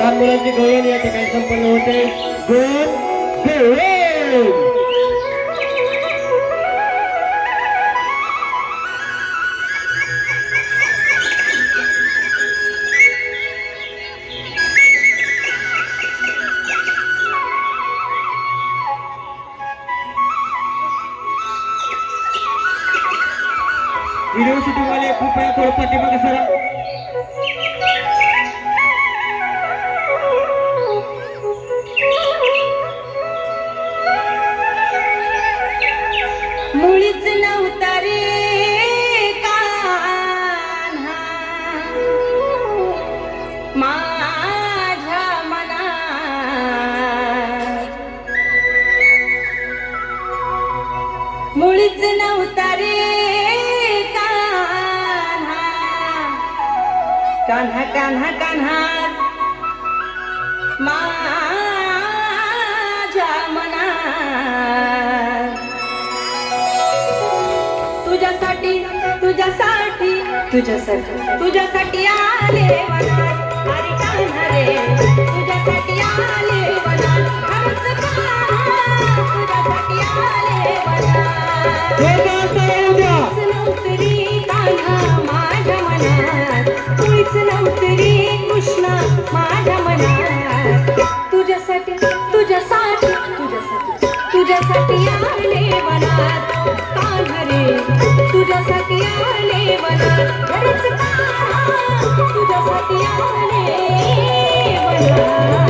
लहान मुलांची गवळण या ठिकाणी संपन्न होते दोन गवळण व्हिडिओ शूटिंग वाले कृपया थोडं पाठीमागे सरा कान्हा कान्हा कान्हा माझ्या मना तुझ्यासाठी तुझ्यासाठी तुझ्यासाठी तुझ्यासाठी आले वनात अरे कान्हा रे काहीच नव्हतं रे कृष्ण माझ्या मनात. तुझ्यासाठी तुझ्यासाठी तुझ्यासाठी तुझ्यासाठी आले मनात. कान्हा तुझ्यासाठी आले मनात. खरंच तुझ्यासाठी आले मनात.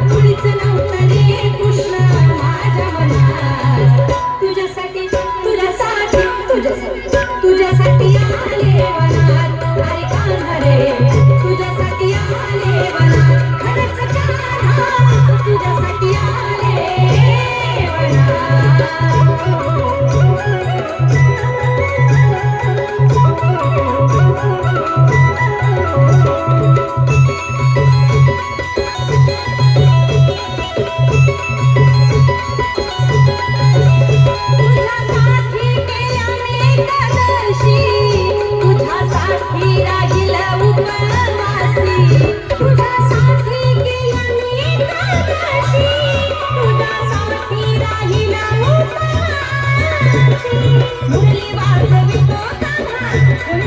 Woo!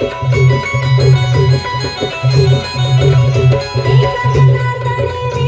Thank you.